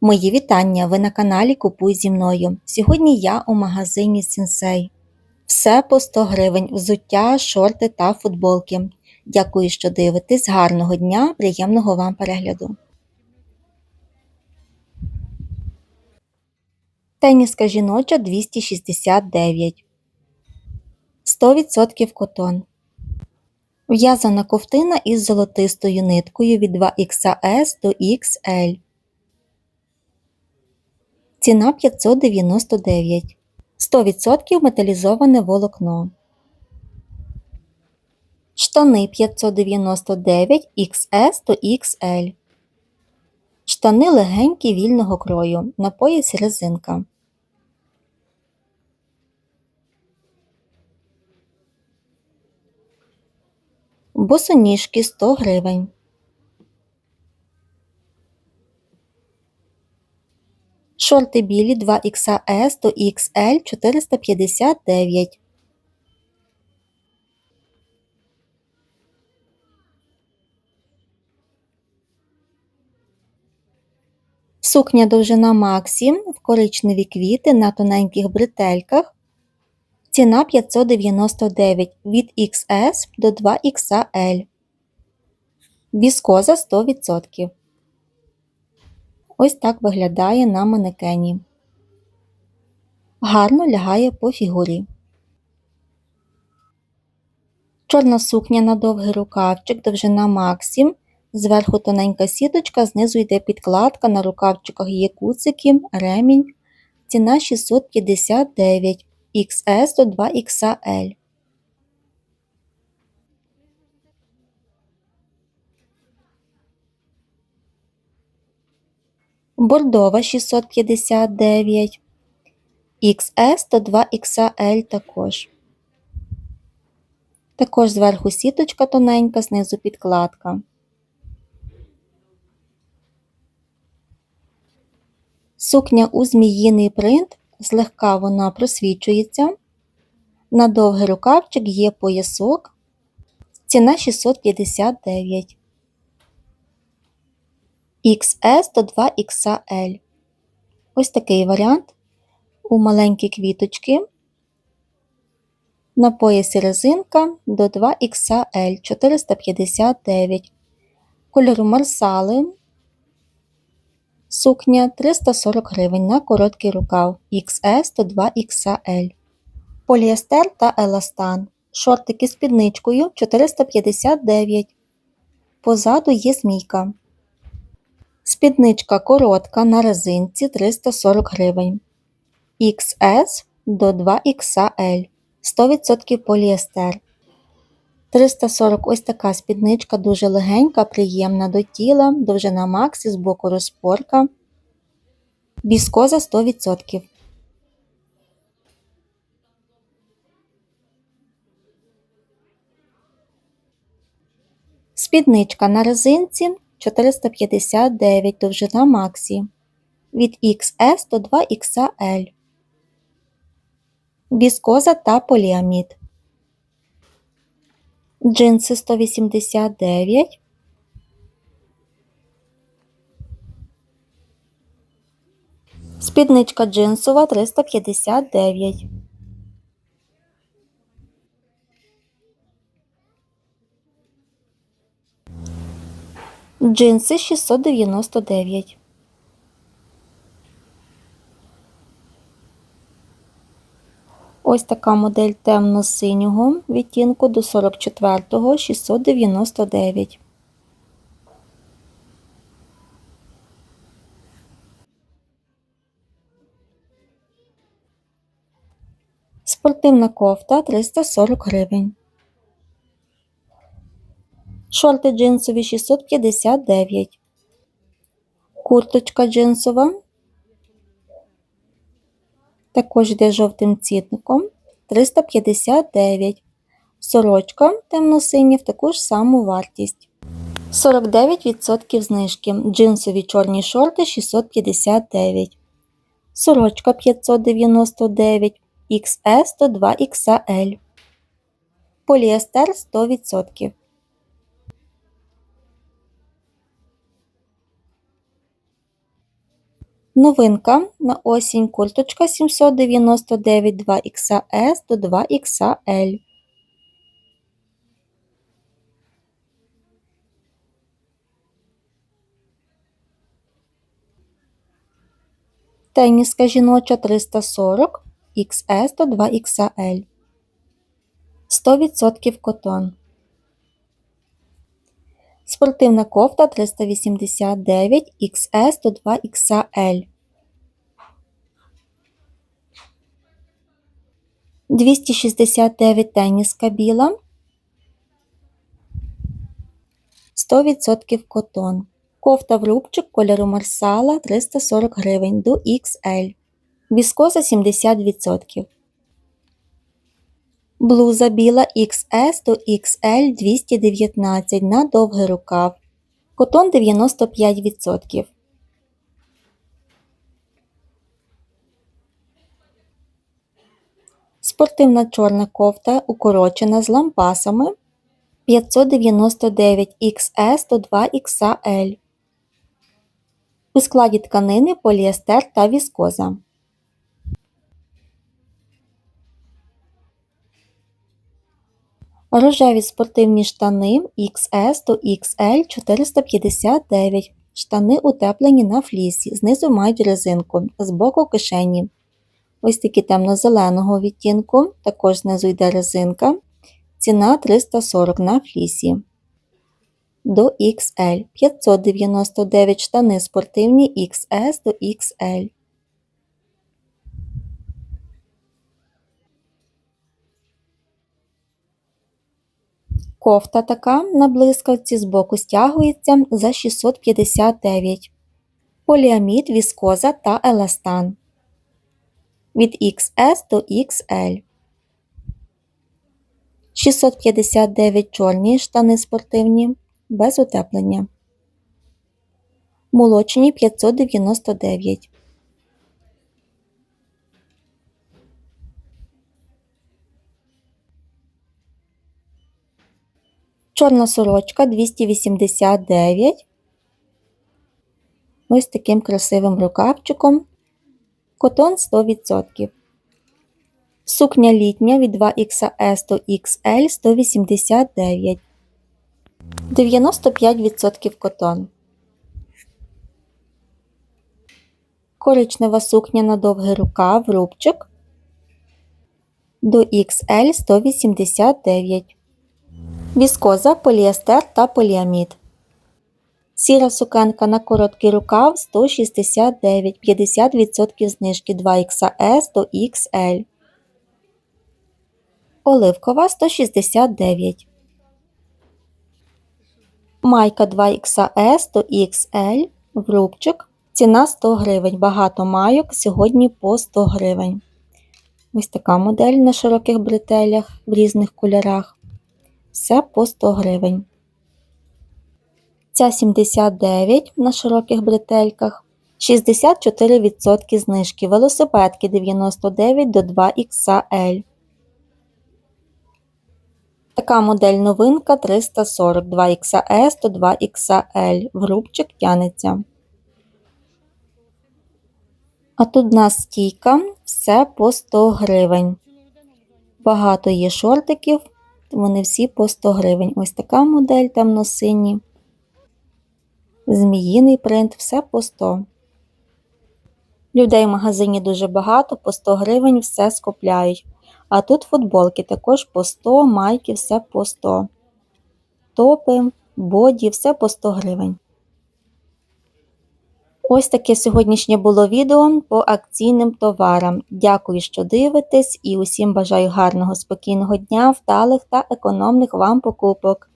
Мої вітання! Ви на каналі Купуй зі мною. Сьогодні я у магазині Сінсей. Все по 100 гривень, взуття, шорти та футболки. Дякую, що дивитесь. Гарного дня, приємного вам перегляду. Теніска жіноча 269. 100% котон. В'язана ковтина із золотистою ниткою від 2XS до XL. Ціна 599. 100% металізоване волокно. Штани 599 XS до XL. Штани легенькі вільного крою. На поясі резинка. Босоніжки 100 гривень. Шорти білі 2XS до XL 459. Сукня довжина Максі в коричневі квіти на тоненьких бретельках. Ціна 599 від XS до 2XL. Віскоза 100%. Ось так виглядає на манекені. Гарно лягає по фігурі. Чорна сукня на довгий рукавчик, довжина Максим. Зверху тоненька сіточка, знизу йде підкладка, на рукавчиках є куцики, ремінь. Ціна 659 XS до 2XL. Бордова 659. XS до 2XL також. Також зверху сіточка тоненька, знизу підкладка. Сукня у зміїний принт, злегка вона просвічується. На довгий рукавчик є поясок. Ціна 659. XS до 2XL. Ось такий варіант. У маленькі квіточки. На поясі резинка до 2XL 459. Кольору марсали. Сукня 340 гривень на короткий рукав XS до 2XL. Поліестер та еластан. Шортики з підничкою 459. Позаду є змійка. Спідничка коротка на резинці 340 гривень. XS до 2XL 100% поліестер. 340 ось така спідничка дуже легенька, приємна до тіла, довжина Максі з боку розпорка. Віскоза 100%. Спідничка на резинці 459 довжина Максі. Від XS до 2XL. Віскоза та поліамід. Джинси 189. Спідничка джинсова 359. Джинси 699. Ось така модель темно-синього відтінку до 44-го 699. Спортивна кофта 340 гривень. Шорти джинсові 659. Курточка джинсова. Також йде жовтим цітником 359. Сорочка темно-синя в таку ж саму вартість. 49% знижки. Джинсові чорні шорти 659. Сорочка 599 XS до 2XL. Поліестер 100%. Новинка на осінь курточка 799 2XS до 2XL. Теніска жіноча 340 XS до 2XL. 100% котон. Спортивна кофта 389 XS до 2XL. 269 теніска біла. 100% котон. Кофта в рубчик кольору марсала 340 гривень до XL. Віскоза 70%. Блуза біла XS до XL 219 на довгий рукав. Котон 95%. Спортивна чорна кофта укорочена з лампасами 599 XS до 2XL. У складі тканини поліестер та віскоза. Рожеві спортивні штани XS до XL 459. Штани утеплені на флісі. Знизу мають резинку, з боку кишені. Ось такі темно-зеленого відтінку. Також знизу йде резинка. Ціна 340 на флісі. До XL 599 штани спортивні XS до XL. Кофта така на блискавці збоку стягується за 659. Поліамід, віскоза та еластан. Від XS до XL. 659 чорні штани спортивні без утеплення. Молочні 599. Чорна сорочка 289. Ось таким красивим рукавчиком. Котон 100%. Сукня літня від 2XS до XL 189. 95% котон. Коричнева сукня на довгий рукав, рубчик до XL 189. Віскоза, поліестер та поліамід. Сіра сукенка на короткий рукав 169, 50% знижки 2XS до XL. Оливкова 169. Майка 2XS до XL в рубчик. Ціна 100 гривень. Багато майок сьогодні по 100 гривень. Ось така модель на широких бретелях в різних кольорах. Все по 100 гривень. Ця 79 на широких бретельках. 64% знижки. Велосипедки 99 до 2XL. Така модель новинка 342 XS до 2 XL. В рубчик тянеться. А тут у нас стійка, все по 100 гривень. Багато є шортиків, вони всі по 100 гривень. Ось така модель темно-сині. Зміїний принт, все по 100. Людей в магазині дуже багато, по 100 гривень все скупляють. А тут футболки також по 100, майки, все по 100. Топи, боді, все по 100 гривень. Ось таке сьогоднішнє було відео по акційним товарам. Дякую, що дивитесь, і усім бажаю гарного спокійного дня, вдалих та економних вам покупок.